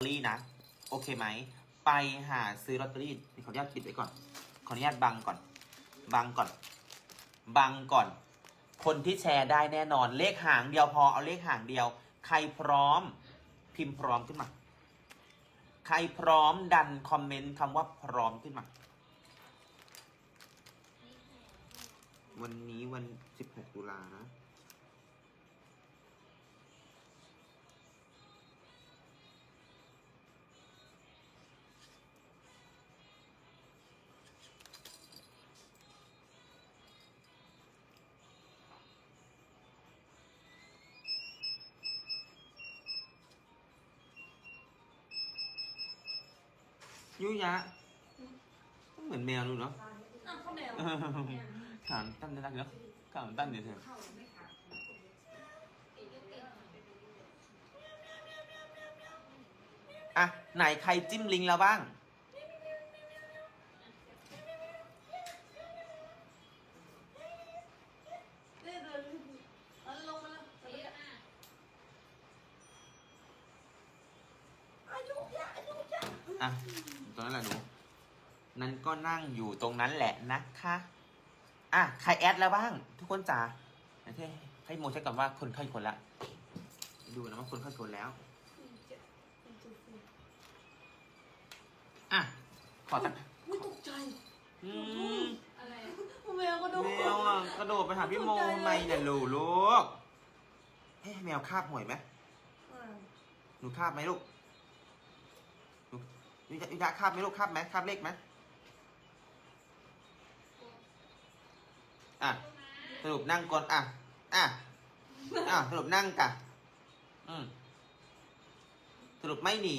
ตเตอรี่นะ โอเคไหม ไปหาซื้อลอตเตอรี่ขออนุญาตปิดไว้ก่อน ขออนุญาตบังก่อน บังก่อน บังก่อน คนที่แชร์ได้แน่นอน เลขหางเดียวพอ เอาเลขหางเดียว ใครพร้อม พิมพ์พร้อมขึ้นมา ใครพร้อมดันคอมเมนต์คำว่าพร้อมขึ้นมา วันนี้วัน 16 ตุลานะ ยุยะเหมือนแมวดูเนาะอ้าวข้าวแมวถามตั้นได้เนาะถามตั้นเดี๋ยวเถอะอะไหนใครจิ้มลิงก์แล้วบ้าง เดินเดินเอาลงมาแล้วอายุยะอายุยะ อะตรงนั้นแหละหนู นั้นก็นั่งอยู่ตรงนั้นแหละนะคะ อะ ใครแอดแล้วบ้าง ทุกคนจ๋าให้ให้โมเช็คก่อนว่าคนเข้ากี่คนละ ดูนะว่าคนเข้ากี่คนแล้ว อะ ขอสักอุ้ยตกใจอืมอะไรแมวก็โดนแมวอะกระโดดไปหาพี่โมทำไมเนี่ยลูลูกเฮ้แมวคาบหวยไหมอ่าหนูคาบไหมลูกหนู วิจาวิจาคาบไหมลูกคาบไหมคาบเลขไหมอะสรุปนั่งก่อนอะอะอะสรุปนั่งกะอืมสรุปไม่หนี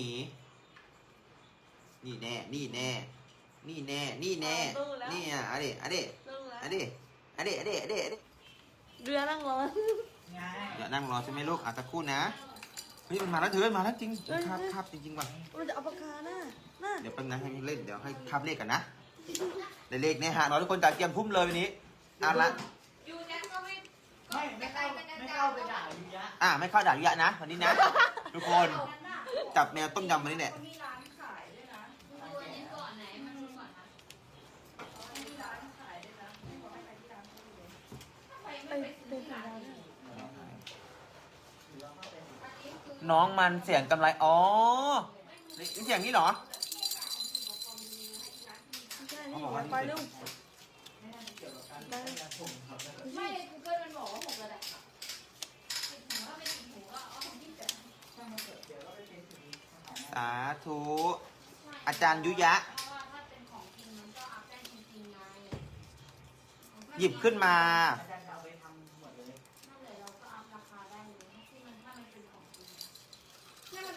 นี่แน่ นี่แน่ นี่แน่ นี่แน่ นี่อะอะเดอะเดเรื่องแล้วอะเดอะเดอะเดอะเดอะเดเรือนั่งร้อนเดี๋ยวนั่งรอใช่ไหมลูกอะสักครู่นะเฮ้ยมันมาแล้วเธอมาแล้วจริงคาบคาบจริงๆว่ะเราจะเอาปากกาหน้าหน้าเดี๋ยวแป๊บนะให้เล่นเดี๋ยวให้คาบเลขกันนะได้เลขเนี่ยฮะน้อยทุกคนจากเตรียมพุ่มเลยวันนี้อะละยูแจ็คก็ไม่ไม่ไม่เข้าไม่เข้าไปด่าอยู่ยะอะไม่เข้าด่ายุยะนะวันนี้นะทุกคนจับแมวต้มยำวันนี้แหละมีร้านขายด้วยนะดูอันนี้ก่อนไหนมันดูก่อนนะมีร้านขายด้วยนะไม่บอกให้ไปที่ร้านเขาเลยไปไป ไม่ไป ไป ซื้อที่ ถึง ร้าน ร้าน นี้ น่ะ อั นนี้คือน้องมันเสียงกำไร อ๋อนี่เสียงนี้เหรอ ไม่ใช่นี่ไปเร็วไปไม่ใน Google มันบอกว่าหกระดับติดหูก็ไม่ติดหูก็เอาของที่เสร็จสาธุ อาจารย์ยุยะเพราะว่า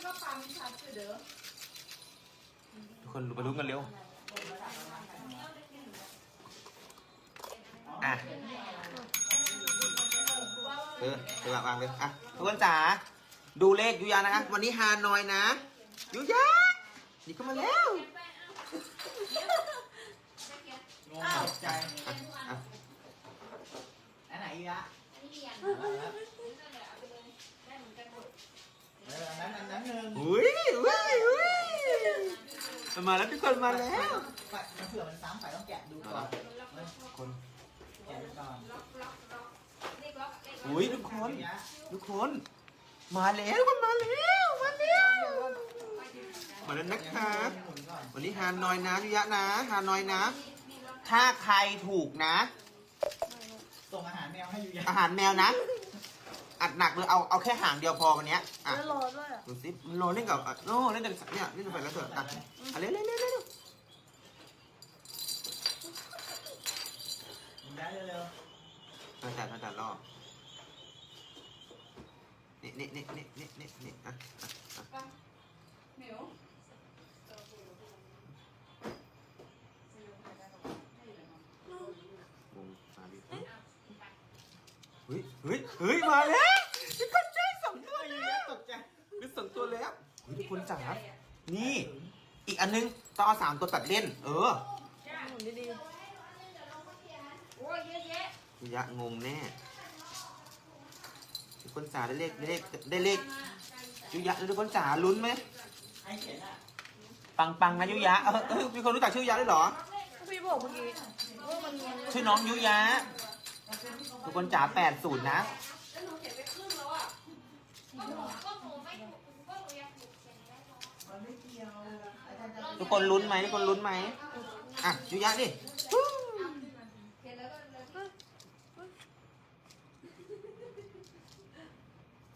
ก็ปั๊มชัดอยู่เด้อทุกคนมาดูกันเร็ว อะ เออเดี๋ยววางเลย อะ ทุกคนจ๋า ดูเลขยุยานะคะ วันนี้ฮานอยนะ ยุยา นี่เข้ามาแล้วงงตกใจอะอะอันไหนยะเอออันนั้นอันนั้นหนึ่ง อุ้ยอุ้ยอุ้ย มาแล้วทุกคนมาแล้วฝ่ายมันเผื่อมันซ้ำฝ่ายต้องแกะดูก่อนคนแกะดูก่อนอุ้ยทุกคนทุกคน มาแล้วทุกคนมาแล้วมาแล้วมาแล้วนะคะหมุนก่อนวันนี้ฮานอยนะยุยะนะฮานอยนะ ถ้าใครถูกนะ ส่งอาหารแมวให้ยู่ยะอาหารแมวนะ อัดหนักเลยเอาเอาแค่หางเดียวพอวันเนี้ยอะแล้วรอด้วยอะดูสิมันรอเล่นกับอะโอ้เล่นกับเนี่ยเล่นกับไปแล้วเถอะอะอะเร็วเร็วเร็วเร็วยะเร็วอาจารย์อาจารย์รอนี่นี่นี่นี่นี่นี่ เฮ้ยเฮ้ยเฮ้ยมาแล้วทุกคนใช่สองตัวๆแล้วยะตกใจมีสองตัวแล้วเฮ้ยทุกคนจ๋านี่ อีกอันนึงต้องเอาสามตัวตัดเล่น เออหมุนดีโอ้ยเยอะแยะยะงงแน่ทุกคนจ๋าได้เลขได้เลขได้เลขยุยะทุกคนจ๋าลุ้นไหมไอ้เขียนอะปังปังนะยุยะเออเออมีคนรู้จักชื่อยุยะด้วยเหรอพี่บอกเมื่อกี้ว่ามันชื่อน้องยุยะ ทุกคนจ๋าแปดศูนย์นะแล้วหนูเขียนไปครึ่งแล้วอะก็หนูก็หนูไม่ถูกก็หนูยังถูกเขียนได้ร้อยมันไม่เกี่ยวอาจารย์จะทุกคนลุ้นไหมทุกคนลุ้นไหมอะยุยะดิเขียนแล้วก็เลย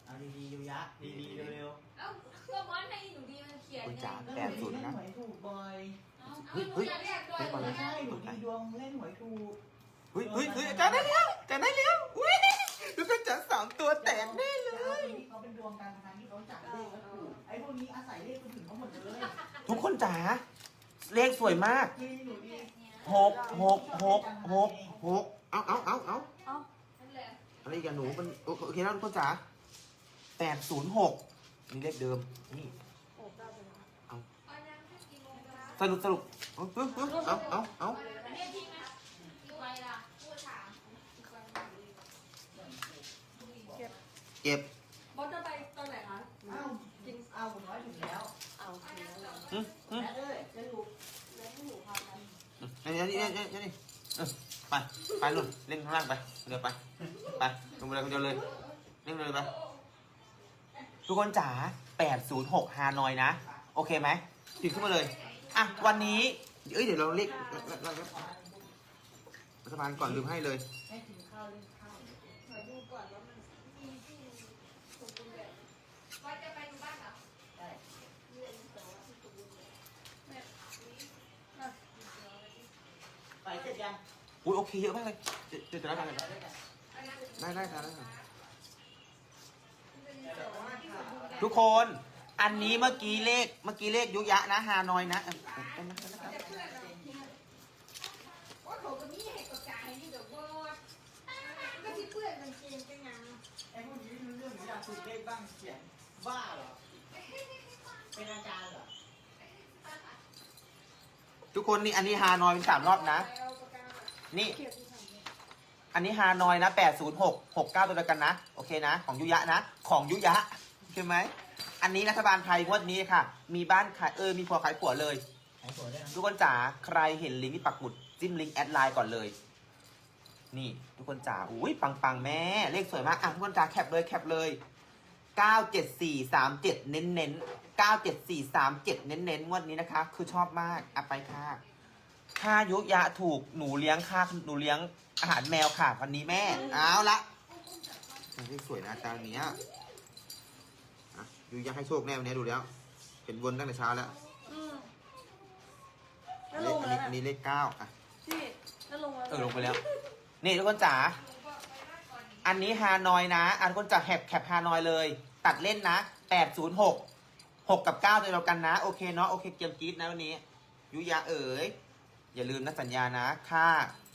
เอาดีๆอยู่ยะดีๆเร็วเอ้าก็มอนให้หนูดีมันเขียนคุณไงจ๋าๆแปดศูนย์นะหวยถูกบ่อยเอ้าหนูอยากเรียกด้วยเฮ้ยไม่ใช่หนูดีดวงเล่นหวยถูก เฮ้ยเฮ้ยเฮ้ยอาจารย์ได้แล้วอาจารย์ได้แล้วอุ้ยทุกคนจ๋าสามตัวแตกแน่เลยที่เขาเป็นดวงการพนันที่เขาจับเลขแล้วถูกไอ้พวกนี้อาศัยเลขคนอื่นเขาหมดเลยทุกคนจ๋าเลขสวยมากจริงหนูดีหกหกหกหกหกเอาเอาเอาเอานั่นแหละอะไรอีกันหนูมันโอโอเคแล้วทุกคนจ๋าแปดศูนย์หกนี่เลขเดิมนี่เอาน้ำให้กี่โมงคะสรุปสรุปเอาเอาเอาเอาเอา เรียกพี่ไหมกี่ใบล่ะพูดถามกี่ใบ เก็บบอสจะไปตอนไหนคะเอ้ากินเอาผมน้อยถึงแล้ว เอาโอเคแล้วอืมอืมแม่เอ้ยจะถูกแล้วให้หนูพาไปอันนี้อันนี้อันนี้อันนี้เออไป ไปลุนเล่นข้างล่างไป เดี๋ยวไป ไปลงไปเลยคนเดียวเลย เล่นเลยไป ทุกคนจ๋าแปดศูนย์หกฮานอยนะ โอเคไหมติดขึ้นมาเลย อะ วันนี้ เอ้ย เดี๋ยวเราเรียกรัฐบาลก่อนลืมให้เลยให้กินข้าวเล่นข้าวขอดูก่อนว่ามันมีที่สมบูรณ์แบบ ว่าจะไปดูบ้านเหรอได้เรียนแต่ว่าที่สมบูรณ์แบบแบบนี้ไปเสร็จยังอุ้ยโอเคเยอะมากเลยเดี๋ยวเดี๋ยวจะได้กันเลยไปด้วยกันอันนั้นได้ได้ครับได้ครับเป็นแต่ว่าที่สมบูรณ์แบบทุกคนอันนี้เมื่อกี้เลขเมื่อกี้เลขยุยะนะฮานอยนะเออเออเออเออเออแต่เพื่อนเราว่าเขาก็มีให้กดจ่ายให้นี่เดี๋ยวว่าก็ที่เพื่อนมันเกณฑ์กันยังไอ้พวกนี้รู้เรื่องหรืออยากถูกเลขบ้างเขียน บ้าเหรอ เป็นอาจารย์เหรอ ทุกคนนี่อันนี้ฮานอยเป็นสามรอบนะเอาปากกานี่เขียนที่ไหนเนี่ยอันนี้ฮานอยนะแปดศูนย์หกหกเก้าตัวเดียวกันนะ โอเคนะ ของยุยะนะ ของยุยะใช่ไหม อันนี้รัฐบาลไทยงวดนี้ค่ะ มีบ้านขายเออ มีผัวขายผัวเลยหายสวยได้นะทุกคนจ๋า ใครเห็นลิงก์ที่ปักหมุดจิ้มลิงก์แอดไลน์ก่อนเลย นี่ ทุกคนจ๋า อุ้ยปังปังๆแม่ เลขสวยมาก อะทุกคนจ๋าแคปเลยแคปเลย 97437 เน้นเน้น97437 เน้นเน้นๆงวดนี้นะคะ คือชอบมากอะไปค่ะค่ายุยะถูกหนูเลี้ยงค่าหนูเลี้ยงอาหารแมวค่ะวันนี้แม่ เอาละเลขสวยนะอาจารย์เนี้ยอะยุยะให้โชคแน่วันนี้ดูแล้ว เห็นวนตั้งแต่เช้าแล้วอืมแล้วเลลขงอันแล้นี้วอันนะนี้เลขเก้าอะพี่แล้วลงแล้วเออลงไปแล้ว นี่ทุกคนจ๋าอันนี้ฮานอยนะ อันทุกคนจะแคปแคปฮานอยเลย ตัดเล่นนะแปดศูนย์หกหกกับเก้าเดียวกันนะ โอเคเนาะโอเคเกียมกีดนะวันนี้ ยุยาเอ๋ย อย่าลืมนะสัญญานะ ค่า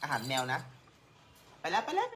อาหารแมวนะ ไปแล้วไปแล้ว